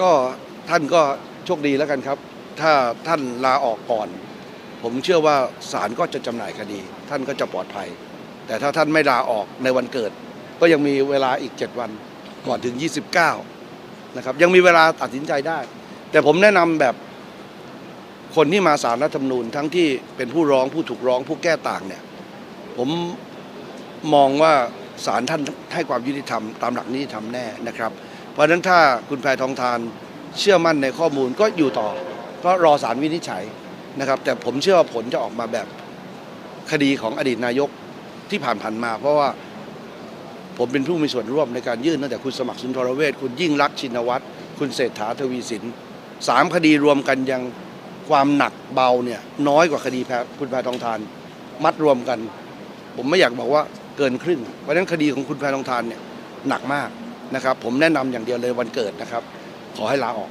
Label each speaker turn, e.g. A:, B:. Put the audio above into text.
A: ก็ท่านก็โชคดีแล้วกันครับ ถ้าท่านลาออกก่อน ผมเชื่อว่าศาลก็จะจำหน่ายคดี ท่านก็จะปลอดภัย แต่ถ้าท่านไม่ลาออกในวันเกิด ก็ยังมีเวลาอีก 7 วันก่อนถึง 29นะครับยังมีเวลาตัดสินใจได้ แต่ผมแนะนำแบบคนที่มาสารรัฐธรรมนูญทั้งที่เป็นผู้ร้องผู้ถูกร้องผู้แก้ต่างเนี่ยผมมองว่าศาลท่านให้ความยุติธรรมตามหลักนิติธรรมแน่นะครับ เพราะฉะนั้นถ้าคุณแพทองทานเชื่อมั่นในข้อมูลก็อยู่ต่อ ก็รอศาลวินิจฉัยนะครับ แต่ผมเชื่อว่าผลจะออกมาแบบคดีของอดีตนายกที่ผ่านๆมา เพราะว่าผมเป็นผู้มีส่วนร่วมในการยื่นตั้งแต่คุณสมัครสุนทรเวชคุณยิ่งรักชินวัตรคุณเศรษฐาทวีสินสามคดีรวมกันยังความหนักเบาเนี่ยน้อยกว่าคดีแพคุณแพทองทาน มัดรวมกัน ผมไม่อยากบอกว่าเกินครึ่งเพราะฉะนั้นคดีของคุณแพทองทานเนี่ยหนักมาก นะครับ ผมแนะนำอย่างเดียวเลยวันเกิดนะครับ ขอให้ลาออก